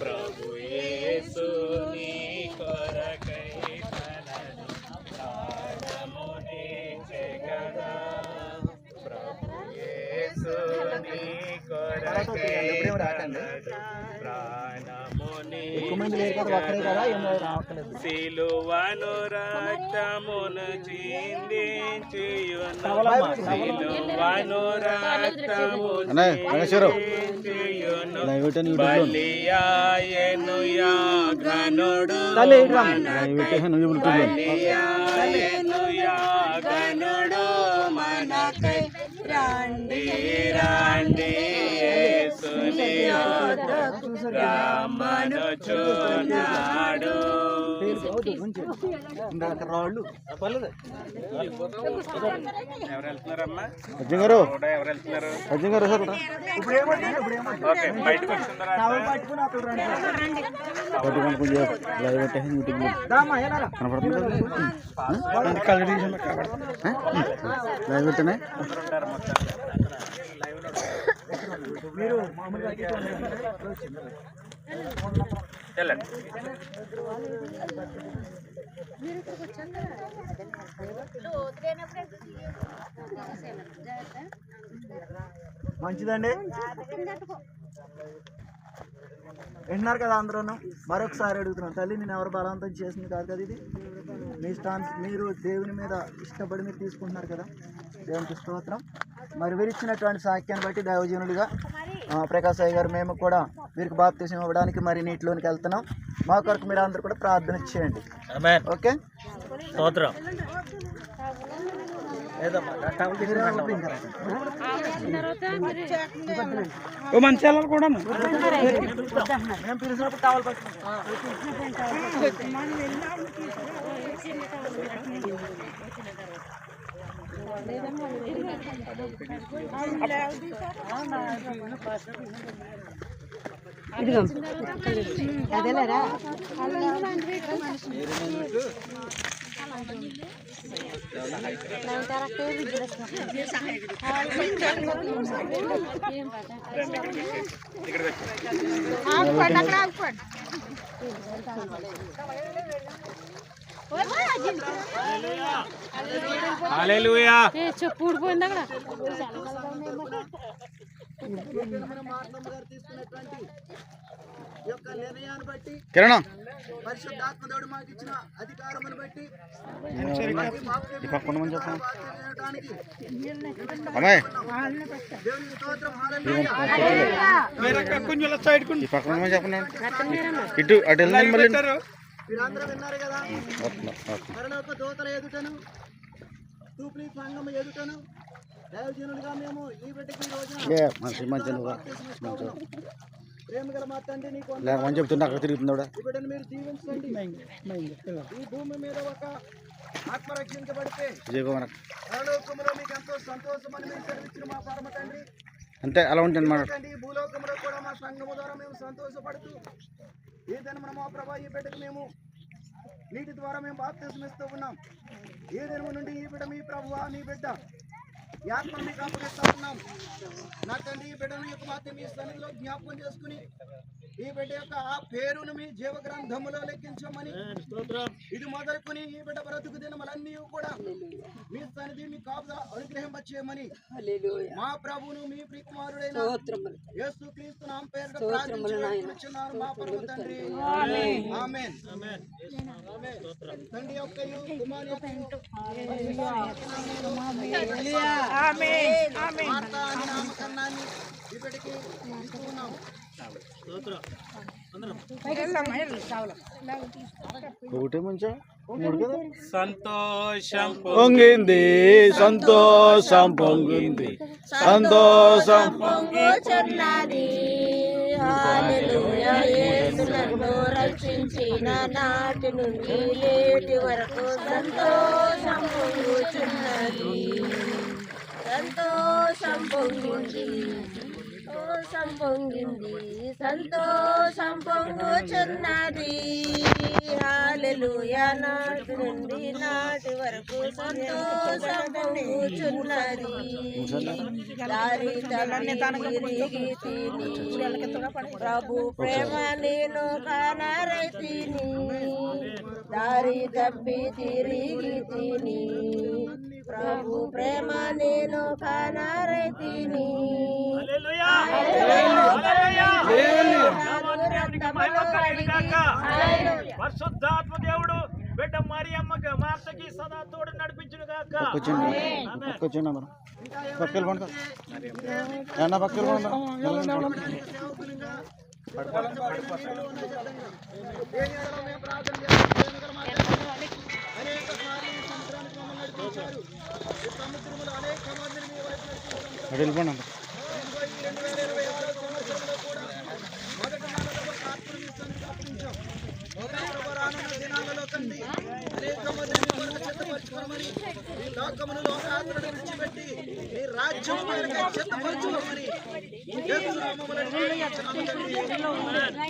ప్రభు యేసుని కొరకై తనను ప్రాణముని చెగదా. ప్రభు యేసుని కొరకై తనను మంది లేరు కదా ఒక్కరే కదా ఏమో రావట్లేదు. సిలువను రక్తమును చిందించును రాళ్ళు. ఎవరు వెళ్తున్నారమ్మా అర్జున్ గారు కూడా. ఎవరు వెళ్తున్నారు అర్జున్ గారు సార్ ఇప్పుడు కనపడుతుంది? లైవ్ పెట్టనే? మీరు మామూలుగా వెళ్ళండి మంచిదండి. వింటున్నారు కదా అందరూ మరొకసారి అడుగుతున్నాను. తల్లి నేను ఎవరు బలవంతం చేసింది కాదు కదా ఇది? మీ స్థాన్ మీరు దేవుని మీద ఇష్టపడి మీరు తీసుకుంటున్నారు కదా? దేవునికి స్తోత్రం. మరి విరిచినటువంటి ఇచ్చినటువంటి సాక్యాన్ని బట్టి దైవజనుడిగా ప్రకాశ్ అయ్య గారు మేము కూడా వీరికి బాప్తీసం ఇవ్వడానికి మరి నీటిలోనికి వెళ్తున్నాం. మా కొరకు మీరు అందరూ కూడా ప్రార్థన చేయండి. ఓకే? స్తోత్రం. మంచి కూడా మేము పిలిచినప్పుడు టవల్ అక్కడ హల్లెలూయా చెప్పు ఊడిపోయింది అక్కడ? యొక్క నిర్ణయాన్ని బట్టి కిరణ్ పరిశుద్ధాత్మ దేవుడు మాకు ఇచ్చిన అధికారమును బట్టి స్తోత్రం ఇటు అటు మీరందరూ విన్నారు కదా. పరలోక దూతల ఎదుటను తూప్రి సంఘం ఎదుటను దైవజనులుగా మేము ఈ బిడ్డకి ఈ రోజున ఏ మంచి మంచి నువ్వు మంచి. ప్రేమ గల మా తండ్రి నీకు ఈ బిడ్డను మీరు దీవించండి ఈ భూమి మీద ఒక ఆత్మ రక్షించబడితే విజయ్ కుమార్ పరలోకములో మీకు ఎంతో సంతోషమని మీరు సెలవిచ్చిన మా పరమ తండ్రి. అంతే అలా ఉంటుంది మాట భూలోకంలో కూడా మా సంఘము ద్వారా మేము సంతోషపడుతూ ఏ దినమున మా ప్రభా ఈ బిడ్డకు మేము నీటి ద్వారా మేము బాప్తిసం ఇస్తూ ఉన్నాం? ఏ దినము నుండి ఈ బిడ్డ మీ ప్రభువా నీ బిడ్డ? ఈ ఆత్మను మీకు అప్పగిస్తూ ఉన్నాం. నా తండ్రి ఈ బిడ్డను యొక్క మాత్రం మీ సన్నిధిలో జ్ఞాపకం చేసుకుని ఈ బిడ్డ యొక్క ఆ పేరును మీ జీవ గ్రంథములో లెక్కించమని ఇది మొదలుకొని ఈ బిడ్డ బ్రతుకు దినములన్నీ కూడా మీ సన్నిధి మీ కాపుద అనుగ్రహింపచేయమని మా ప్రభువును మీ ప్రియకుమారుడైన యేసు క్రీస్తు నామ పేరిట ప్రార్థించుచున్నాను మా పరమ తండ్రి. ఆమేన్. తండ్రి యొక్కయు కుమారు యొక్కయు మార్తా అని నామకరణాన్ని బిడ్డకి ఇస్తున్నాము సంతోషం పొంగింది సంతోషం పొంగింది సంతోషం పొంగుచున్నది రక్షించిన నాటి నుండి లేటి వరకు సంతోషం పొంగుచున్నది సంతోషం పొంగింది. సంతోషం పొంగింది సంతోషం పొంగుచున్నది హాలెలూయా నాటి నుండి నాటి వరకు సంతోషం పొంగుచున్నది. దారి తప్పి తిరిగి తిని ప్రభు ప్రేమ నేను కానరైతిని దారి తప్పి తిరిగి తిని. ప్రభు ప్రేమ నేను కానరైతిని. పరిశుద్ధాత్మ దేవుడు బిడ్డ మరియమ్మకి మార్తకి సదా తోడు నడిపించును గాక కూర్చోండి పక్కన పండుగ పక్కన పండుగ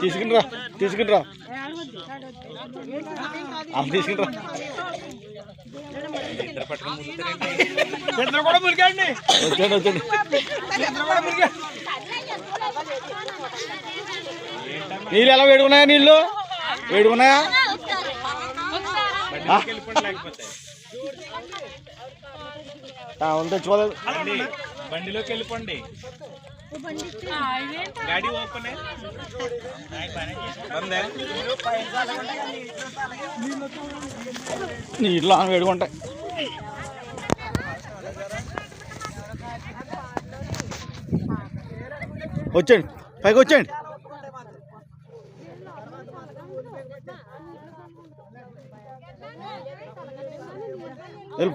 తీసుకుని రా తీసుకుని రా తీసుకుని రా ఇద్దరు కూడా మురికండి వచ్చాడు వచ్చాడు నీళ్ళు ఎలా వేడుకున్నాయా నీళ్ళు? వేడుకున్నాయా? ఆ? చూడదు బండిలోకి వెళ్ళిపోండి. గాడి ఓపెన్ నీళ్ళు ఆమె వేడుకుంటాయి వచ్చేయండి. పైకి వచ్చేయండి. వెళ్ళు.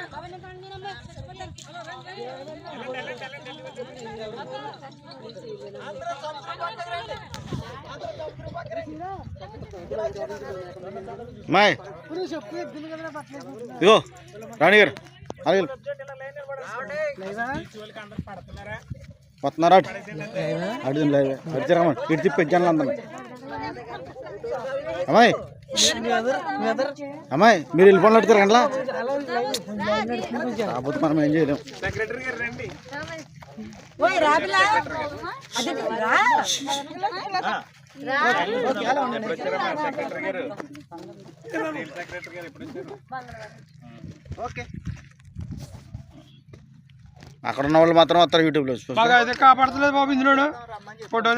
మాయ్. ఇగో రాణి గారు అలాగే పడుతున్నారా అటు. అడిగి లేదు అడిచి రమ్మని ఇటు తిప్పి జనాలు అందరం అమ్మాయి. అమ్మాయి మీరు వెళ్ళిపోండి అడుగుతారు గంటలా కాకపోతే మనం ఏం చేయలేం. సెక్రటరీ గారు రండి ఎప్పుడు వచ్చారమ్మా సెక్రటరీ గారు సెక్రటరీ గారు ఎప్పుడు వచ్చారు ఓకే. అక్కడ ఉన్న వాళ్ళు మాత్రం వస్తారు యూట్యూబ్లో. బాగా అయితే కాపాడతలేదు బాబు ఇందులో ఫోటో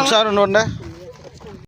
ఒకసారి ఉండండి.